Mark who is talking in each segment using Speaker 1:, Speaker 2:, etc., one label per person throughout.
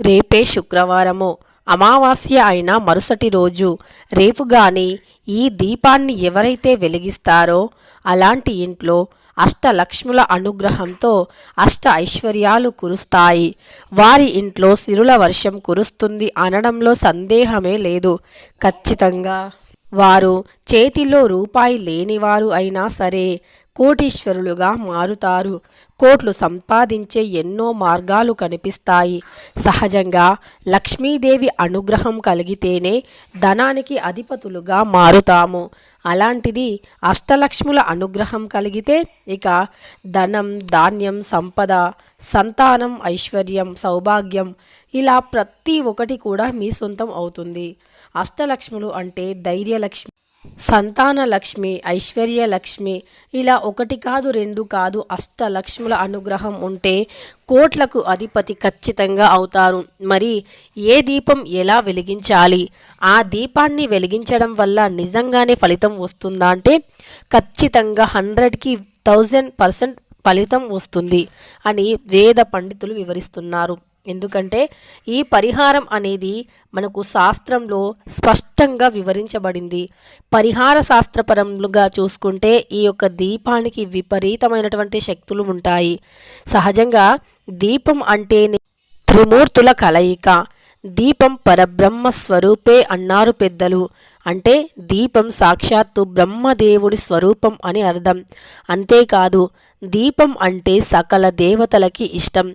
Speaker 1: రేపే శుక్రవారము. అమావాస్య అయిన మరుసటి రోజు రేపు గాని ఈ దీపాన్ని ఎవరైతే వెలిగిస్తారో అలాంటి ఇంట్లో అష్టలక్ష్ముల అనుగ్రహంతో అష్ట ఐశ్వర్యాలు కురుస్తాయి. వారి ఇంట్లో సిరుల వర్షం కురుస్తుంది అనడంలో సందేహమే లేదు. ఖచ్చితంగా వారు చేతిలో రూపాయి లేనివారు అయినా సరే కోటీశ్వరులుగా మారుతారు. కోట్లు సంపాదించే ఎన్నో మార్గాలు కనిపిస్తాయి. సహజంగా లక్ష్మీదేవి అనుగ్రహం కలిగితేనే ధనానికి అధిపతులుగా మారుతాము. అలాంటిది అష్టలక్ష్ముల అనుగ్రహం కలిగితే ఇక ధనం ధాన్యం సంపద సంతానం ఐశ్వర్యం సౌభాగ్యం ఇలా ప్రతి ఒక్కటి కూడా మీ సొంతం అవుతుంది. అష్టలక్ష్ములు అంటే ధైర్యలక్ష్మి సంతాన లక్ష్మి ఐశ్వర్య లక్ష్మి ఇలా ఒకటి కాదు రెండు కాదు అష్టలక్ష్ముల అనుగ్రహం ఉంటే కోట్లకు అధిపతి ఖచ్చితంగా అవుతారు. మరి ఏ దీపం ఎలా వెలిగించాలి? ఆ దీపాన్ని వెలిగించడం వల్ల నిజంగానే ఫలితం వస్తుందా అంటే ఖచ్చితంగా హండ్రెడ్కి థౌజండ్ పర్సెంట్ ఫలితం వస్తుంది అని వేద పండితులు వివరిస్తున్నారు. ఎందుకంటే ఈ పరిహారం అనేది మనకు శాస్త్రంలో స్పష్టంగా వివరించబడింది. పరిహార శాస్త్రపరంగా చూసుకుంటే ఈ యొక్క దీపానికి విపరీతమైనటువంటి శక్తులు ఉంటాయి. సహజంగా దీపం అంటేనే త్రిమూర్తుల కలయిక. దీపం పరబ్రహ్మ స్వరూపే అన్నారు పెద్దలు. అంటే దీపం సాక్షాత్తు బ్రహ్మదేవుడి స్వరూపం అని అర్థం. అంతేకాదు దీపం అంటే సకల దేవతలకి ఇష్టం.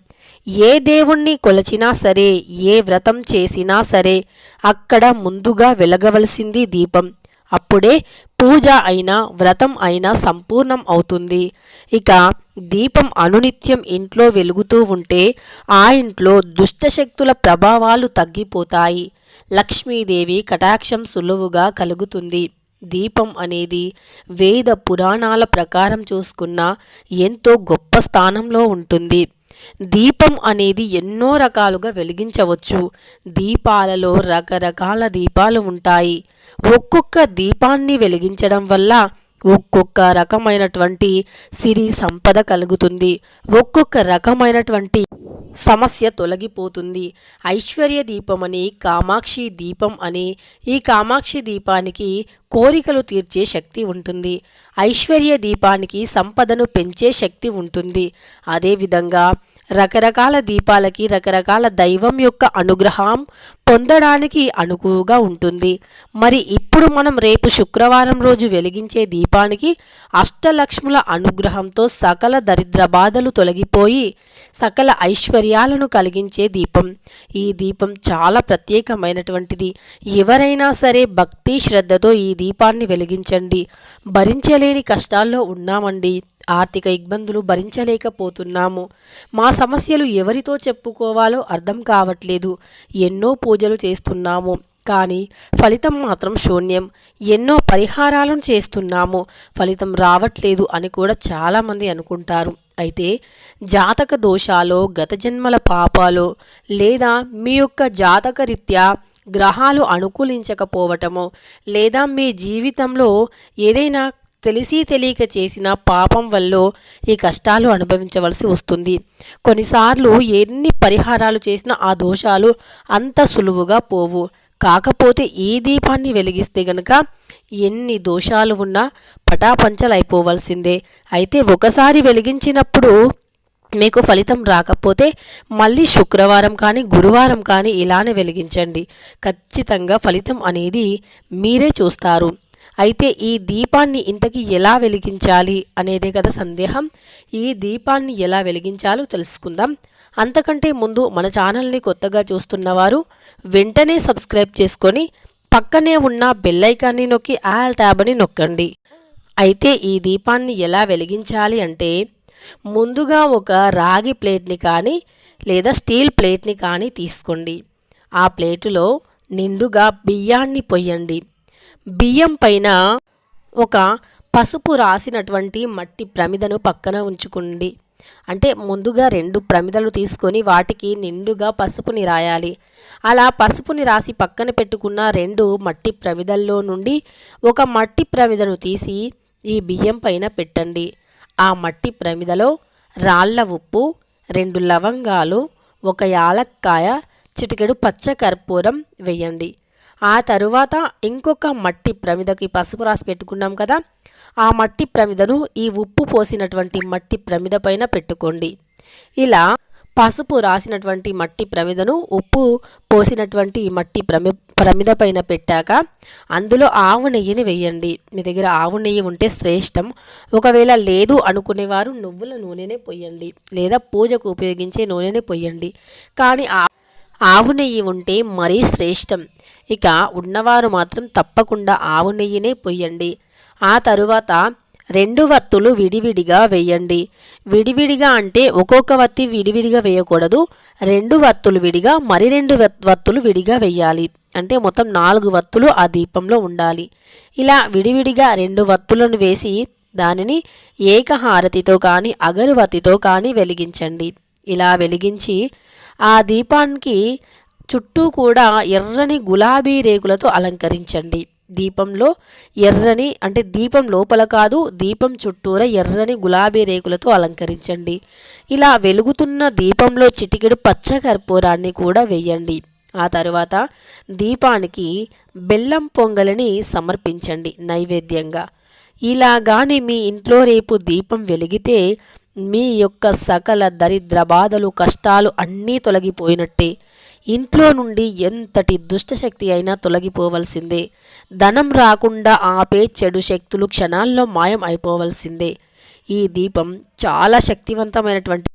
Speaker 1: ఏ దేవుణ్ణి కొలచినా సరే ఏ వ్రతం చేసినా సరే అక్కడ ముందుగా వెలగవలసింది దీపం. అప్పుడే పూజ అయినా వ్రతం అయినా సంపూర్ణం అవుతుంది. ఇక దీపం అనునిత్యం ఇంట్లో వెలుగుతూ ఉంటే ఆ ఇంట్లో దుష్టశక్తుల ప్రభావాలు తగ్గిపోతాయి. లక్ష్మీదేవి కటాక్షం సులువుగా కలుగుతుంది. దీపం అనేది వేద పురాణాల ప్రకారం చూసుకున్న ఎంతో గొప్ప స్థానంలో ఉంటుంది. దీపం అనేది ఎన్నో రకాలుగా వెలిగించవచ్చు. దీపాలలో రకరకాల దీపాలు ఉంటాయి. ఒక్కొక్క దీపాన్ని వెలిగించడం వల్ల ఒక్కొక్క రకమైనటువంటి సిరి సంపద కలుగుతుంది. ఒక్కొక్క రకమైనటువంటి సమస్య తొలగిపోతుంది. ఐశ్వర్య దీపం అని కామాక్షి దీపం అని ఈ కామాక్షి దీపానికి కోరికలు తీర్చే శక్తి ఉంటుంది. ఐశ్వర్య దీపానికి సంపదను పెంచే శక్తి ఉంటుంది. అదేవిధంగా రకరకాల దీపాలకి రకరకాల దైవం యొక్క అనుగ్రహం పొందడానికి అనుకువగా ఉంటుంది. మరి ఇప్పుడు మనం రేపు శుక్రవారం రోజు వెలిగించే దీపానికి అష్టలక్ష్ముల అనుగ్రహంతో సకల దరిద్ర బాధలు తొలగిపోయి సకల ఐశ్వర్యాలను కలిగించే దీపం. ఈ దీపం చాలా ప్రత్యేకమైనటువంటిది. ఎవరైనా సరే భక్తి శ్రద్ధతో ఈ దీపాన్ని వెలిగించండి. భరించలేని కష్టాల్లో ఉన్నామండి. ఆర్థిక ఇబ్బందులు భరించలేకపోతున్నాము. మా సమస్యలు ఎవరితో చెప్పుకోవాలో అర్థం కావట్లేదు. ఎన్నో పూజలు చేస్తున్నాము. కానీ ఫలితం మాత్రం శూన్యం. ఎన్నో పరిహారాలను చేస్తున్నాము. ఫలితం రావట్లేదు అని కూడా చాలామంది అనుకుంటారు. అయితే జాతక దోషాలో గత జన్మల పాపాలో లేదా మీ యొక్క జాతక రీత్యా గ్రహాలు అనుకూలించకపోవటమో లేదా మీ జీవితంలో ఏదైనా తెలిసి తెలియక చేసిన పాపం వల్ల ఈ కష్టాలు అనుభవించవలసి వస్తుంది. కొన్నిసార్లు ఎన్ని పరిహారాలు చేసినా ఆ దోషాలు అంత సులువుగా పోవు. కాకపోతే ఈ దీపాన్ని వెలిగిస్తే గనక ఎన్ని దోషాలు ఉన్నా పటాపంచలైపోవలసిందే. అయితే ఒకసారి వెలిగించినప్పుడు మీకు ఫలితం రాకపోతే మళ్ళీ శుక్రవారం కానీ గురువారం కానీ ఇలానే వెలిగించండి. ఖచ్చితంగా ఫలితం అనేది మీరే చూస్తారు. అయితే ఈ దీపాన్ని ఇంతకీ ఎలా వెలిగించాలి అనేదే కదా సందేహం. ఈ దీపాన్ని ఎలా వెలిగించాలో తెలుసుకుందాం. అంతకంటే ముందు మన ఛానల్ని కొత్తగా చూస్తున్నవారు వెంటనే సబ్స్క్రైబ్ చేసుకొని పక్కనే ఉన్న బెల్లైకాన్ని నొక్కి ఆల్ ట్యాబ్ అని నొక్కండి. అయితే ఈ దీపాన్ని ఎలా వెలిగించాలి అంటే ముందుగా ఒక రాగి ప్లేట్ని కానీ లేదా స్టీల్ ప్లేట్ని కానీ తీసుకోండి. ఆ ప్లేటులో నిండుగా బియ్యాన్ని పొయ్యండి. బియ్యం పైన ఒక పసుపు రాసినటువంటి మట్టి ప్రమిదను పక్కన ఉంచుకోండి. అంటే ముందుగా రెండు ప్రమిదలు తీసుకొని వాటికి నిండుగా పసుపుని రాయాలి. అలా పసుపుని రాసి పక్కన పెట్టుకున్న రెండు మట్టి ప్రమిదల్లో నుండి ఒక మట్టి ప్రమిదను తీసి ఈ బియ్యం పైన పెట్టండి. ఆ మట్టి ప్రమిదలో రాళ్ళ ఉప్పు రెండు లవంగాలు ఒక యాలక్కాయ చిటికెడు పచ్చ కర్పూరం వేయండి. ఆ తరువాత ఇంకొక మట్టి ప్రమిదకి పసుపు రాసి పెట్టుకున్నాం కదా ఆ మట్టి ప్రమిదను ఈ ఉప్పు పోసినటువంటి మట్టి ప్రమిద పైన పెట్టుకోండి. ఇలా పసుపు రాసినటువంటి మట్టి ప్రమిదను ఉప్పు పోసినటువంటి మట్టి ప్రమి ప్రమిద పైన పెట్టాక అందులో ఆవు నెయ్యిని వేయండి. మీ దగ్గర ఆవు నెయ్యి ఉంటే శ్రేష్టం. ఒకవేళ లేదు అనుకునేవారు నువ్వుల నూనెనే పొయ్యండి లేదా పూజకు ఉపయోగించే నూనెనే పొయ్యండి కానీ ఆ ఆవు నెయ్యి ఉంటే మరీ శ్రేష్టం. ఇక ఉన్నవారు మాత్రం తప్పకుండా ఆవు నెయ్యినే పొయ్యండి. ఆ తరువాత రెండు వత్తులు విడివిడిగా వేయండి. విడివిడిగా అంటే ఒక్కొక్క వత్తి విడివిడిగా వేయకూడదు. రెండు వత్తులు విడిగా మరి రెండు వత్- వత్తులు విడిగా వేయాలి. అంటే మొత్తం నాలుగు వత్తులు ఆ దీపంలో ఉండాలి. ఇలా విడివిడిగా రెండు వత్తులను వేసి దానిని ఏకహారతితో కానీ అగరువత్తితో కానీ వెలిగించండి. ఇలా వెలిగించి ఆ దీపానికి చుట్టూ కూడా ఎర్రని గులాబీ రేకులతో అలంకరించండి. దీపంలో ఎర్రని అంటే దీపం లోపల కాదు దీపం చుట్టూరా ఎర్రని గులాబీ రేకులతో అలంకరించండి. ఇలా వెలుగుతున్న దీపంలో చిటికెడు పచ్చ కర్పూరాన్ని కూడా వేయండి. ఆ తరువాత దీపానికి బెల్లం పొంగలిని సమర్పించండి నైవేద్యంగా. ఇలా కానీ మీ ఇంట్లో రేపు దీపం వెలిగితే మీ యొక్క సకల దరిద్ర బాధలు కష్టాలు అన్నీ తొలగిపోయినట్టే. ఇంట్లో నుండి ఎంతటి దుష్టశక్తి అయినా తొలగిపోవలసిందే. ధనం రాకుండా ఆపే చెడు శక్తులు క్షణాల్లో మాయం అయిపోవలసిందే. ఈ దీపం చాలా శక్తివంతమైనటువంటి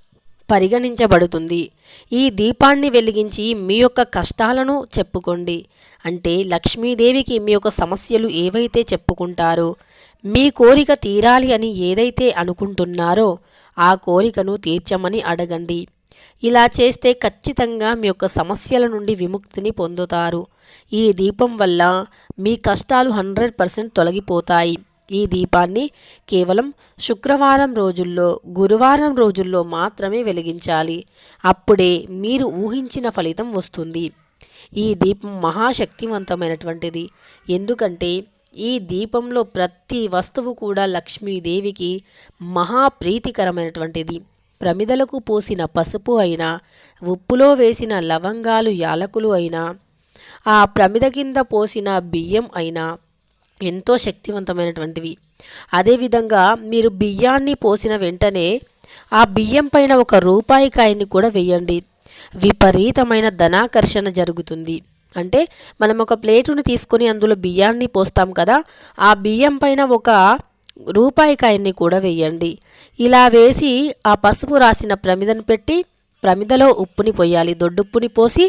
Speaker 1: పరిగణించబడుతుంది. ఈ దీపాన్ని వెలిగించి మీ యొక్క కష్టాలను చెప్పుకోండి. అంటే లక్ష్మీదేవికి మీ యొక్క సమస్యలు ఏవైతే చెప్పుకుంటారో మీ కోరిక తీరాలి అని ఏదైతే అనుకుంటున్నారో ఆ కోరికను తీర్చమని అడగండి. ఇలా చేస్తే ఖచ్చితంగా మీ యొక్క సమస్యల నుండి విముక్తిని పొందుతారు. ఈ దీపం వల్ల మీ కష్టాలు హండ్రెడ్ పర్సెంట్ తొలగిపోతాయి. ఈ దీపాన్ని కేవలం శుక్రవారం రోజుల్లో గురువారం రోజుల్లో మాత్రమే వెలిగించాలి. అప్పుడే మీరు ఊహించిన ఫలితం వస్తుంది. ఈ దీపం మహాశక్తివంతమైనటువంటిది. ఎందుకంటే ఈ దీపంలో ప్రతి వస్తువు కూడా లక్ష్మీదేవికి మహాప్రీతికరమైనటువంటిది. ప్రమిదలకు పోసిన పసుపు అయినా ఉప్పులో వేసిన లవంగాలు యాలకులు అయినా ఆ ప్రమిద కింద పోసిన బియ్యం అయినా ఎంతో శక్తివంతమైనటువంటివి. అదేవిధంగా మీరు బియ్యాన్ని పోసిన వెంటనే ఆ బియ్యం పైన ఒక రూపాయి కాయని కూడా వేయండి. విపరీతమైన ధనాకర్షణ జరుగుతుంది. అంటే మనం ఒక ప్లేటును తీసుకొని అందులో బియ్యాన్ని పోస్తాం కదా ఆ బియ్యం పైన ఒక రూపాయి కాయన్ని కూడా వేయండి. ఇలా వేసి ఆ పసుపు రాసిన ప్రమిదను పెట్టి ప్రమిదలో ఉప్పుని పోయాలి దొడ్డుప్పుని పోసి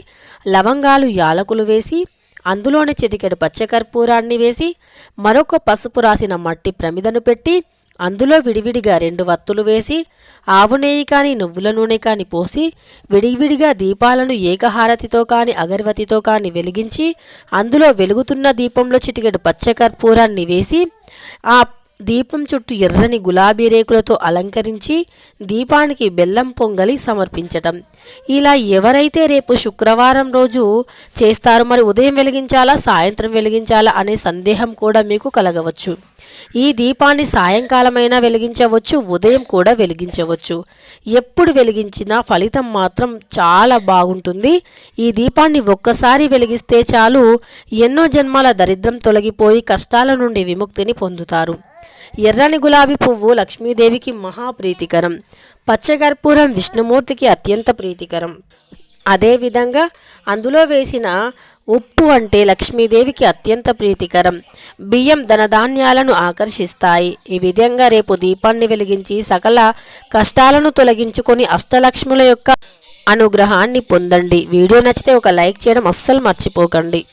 Speaker 1: లవంగాలు యాలకులు వేసి అందులోనే చిటికెడు పచ్చకర్పూరాన్ని వేసి మరొక పసుపు రాసిన మట్టి ప్రమిదను పెట్టి అందులో విడివిడిగా రెండు వత్తులు వేసి ఆవు నెయ్యి కానీ నువ్వుల నూనె కానీ పోసి విడివిడిగా దీపాలను ఏకహారతితో కానీ అగరవతితో కానీ వెలిగించి అందులో వెలుగుతున్న దీపంలో చిటికెడు పచ్చకర్పూరాన్ని వేసి ఆ దీపం చుట్టూ ఎర్రని గులాబీ రేకులతో అలంకరించి దీపానికి బెల్లం పొంగలి సమర్పించటం. ఇలా ఎవరైతే రేపు శుక్రవారం రోజు చేస్తారో మరి ఉదయం వెలిగించాలా సాయంత్రం వెలిగించాలా అనే సందేహం కూడా మీకు కలగవచ్చు. ఈ దీపాన్ని సాయంకాలమైనా వెలిగించవచ్చు ఉదయం కూడా వెలిగించవచ్చు. ఎప్పుడు వెలిగించినా ఫలితం మాత్రం చాలా బాగుంటుంది. ఈ దీపాన్ని ఒక్కసారి వెలిగిస్తే చాలు ఎన్నో జన్మాల దరిద్రం తొలగిపోయి కష్టాల నుండి విముక్తిని పొందుతారు. ఎర్రని గులాబీ పువ్వు లక్ష్మీదేవికి మహాప్రీతికరం. పచ్చకర్పూరం విష్ణుమూర్తికి అత్యంత ప్రీతికరం. అదేవిధంగా అందులో వేసిన ఉప్పు అంటే లక్ష్మీదేవికి అత్యంత ప్రీతికరం. బియ్యం ధనధాన్యాలను ఆకర్షిస్తాయి. ఈ విధంగా రేపు దీపాన్ని వెలిగించి సకల కష్టాలను తొలగించుకొని అష్టలక్ష్ముల యొక్క అనుగ్రహాన్ని పొందండి. వీడియో నచ్చితే ఒక లైక్ చేయడం అస్సలు మర్చిపోకండి.